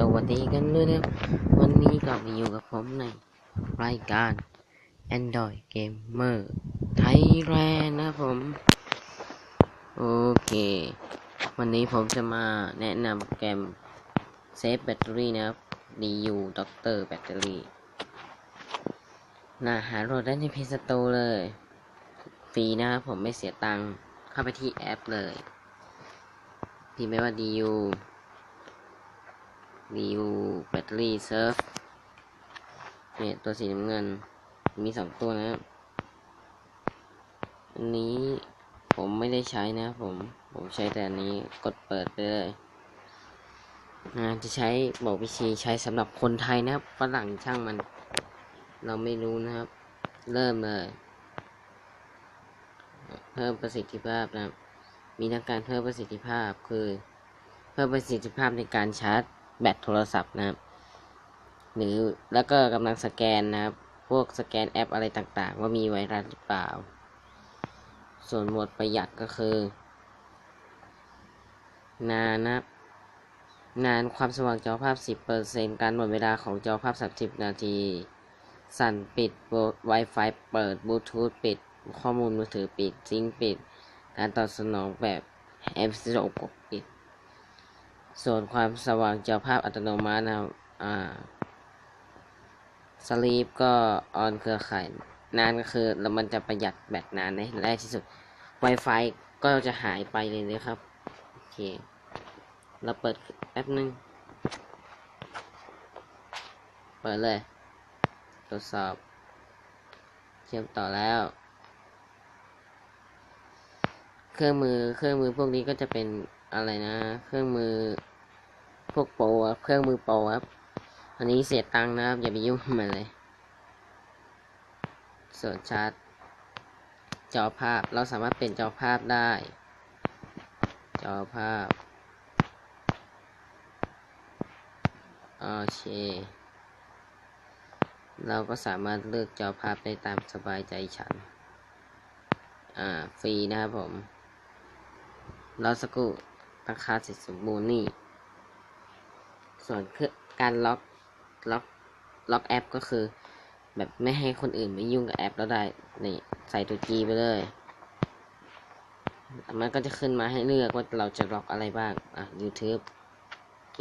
สวัสดีกันด้วยนะวันนี้กลับมาอยู่กับผมในรายการ Android Gamer Thailand นะผม โอเค วันนี้ผมจะมาแนะนำเกมเซฟแบตเตอรี่นะครับ DU Doctor Battery น่หาโหลดได้ใน Play Store เลย ฟรีนะครับผมไม่เสียตังค์เข้าไปที่แอปเลยพิมพ์ไปว่า DU รีวิวแบตเตอรี่เซิร์ฟเนี่ยตัวสีน้ำเงิน มีสองตัวนะครับอันนี้ผมไม่ได้ใช้นะผม ผมใช้แต่อันนี้กดเปิดไปเลยงานจะใช้บอกวิธีใช้สำหรับคนไทยนะครับฝรั่งช่างมัน เราไม่รู้นะครับ เริ่มเลย เพิ่มประสิทธิภาพนะครับ มีทั้งการเพิ่มประสิทธิภาพคือ เพิ่มประสิทธิภาพในการชาร์จ แบตโทรศัพท์นะครับ หรือแล้วก็กำลังสแกนนะครับ พวกสแกนแอปอะไรต่างๆ ว่ามีไวรัสหรือเปล่า ส่วนหมวดประหยัดก็คือ นานนะครับนานความสว่างจอภาพ 10%การหมดเวลาของจอภาพ 30 นาที สั่นปิด Wi-Fi เปิดบลูทูธปิด ข้อมูลมือถือปิดซิงค์ปิด การตอบสนองแบบแอปสโปกปิด ส่วนความสว่างจอภาพอัตโนมัตินะครับอ่าสลีปก็ออนเครือข่ายนานก็คือแล้วมันจะประหยัดแบตนานในแรกที่สุด Wi-Fi ก็จะหายไปเลยนะครับ โอเค เราเปิดแป๊บนึง เปิดเลย ตรวจสอบ เชื่อมต่อแล้ว เครื่องมือเครื่องมือพวกนี้ก็จะเป็นอะไรนะ เครื่องมือพวกโปรครับเครื่องมือโปรครับ อันนี้เสียตังค์นะครับ อย่าไปยุ่งมันเลย ส่วนชาร์จจอภาพเราสามารถเปลี่ยนจอภาพได้ จอภาพโอเค เราก็สามารถเลือกจอภาพได้ตามสบายใจฉัน อ่า ฟรีนะครับผม รอสักครู่ตั้งคาเสร็จสมบูรณ์นี่ ส่วนคือการล็อกล็อกล็อกแอปก็คือ แบบไม่ให้คนอื่นมายุ่งกับแอปแล้วได้ นี่ ใส่ตัวจีไปเลย มันก็จะขึ้นมาให้เลือกว่าเราจะล็อกอะไรบ้าง อะ YouTube โอเค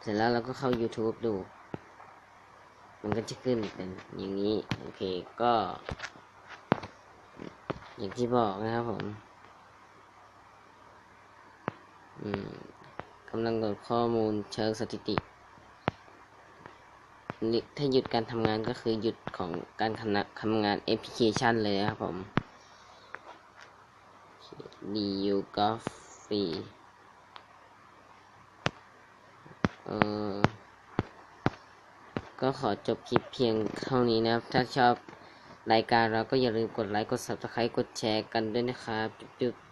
เสร็จแล้วเราก็เข้า YouTube ดู มันก็จะขึ้นเป็นอย่างนี้ โอเค ก็ อย่างที่บอกนะครับผม กำลังโหลดข้อมูลเชิงสถิติ ถ้าหยุดการทำงานก็คือหยุดของการทำงานแอปพลิเคชันเลยนะครับผม DU Golf ฟรีเออก็ขอจบคลิปเพียงเท่านี้นะครับ ถ้าชอบรายการเราก็อย่าลืมกดไลค์ กด subscribe กดแชร์กันด้วยนะครับ จุ๊บ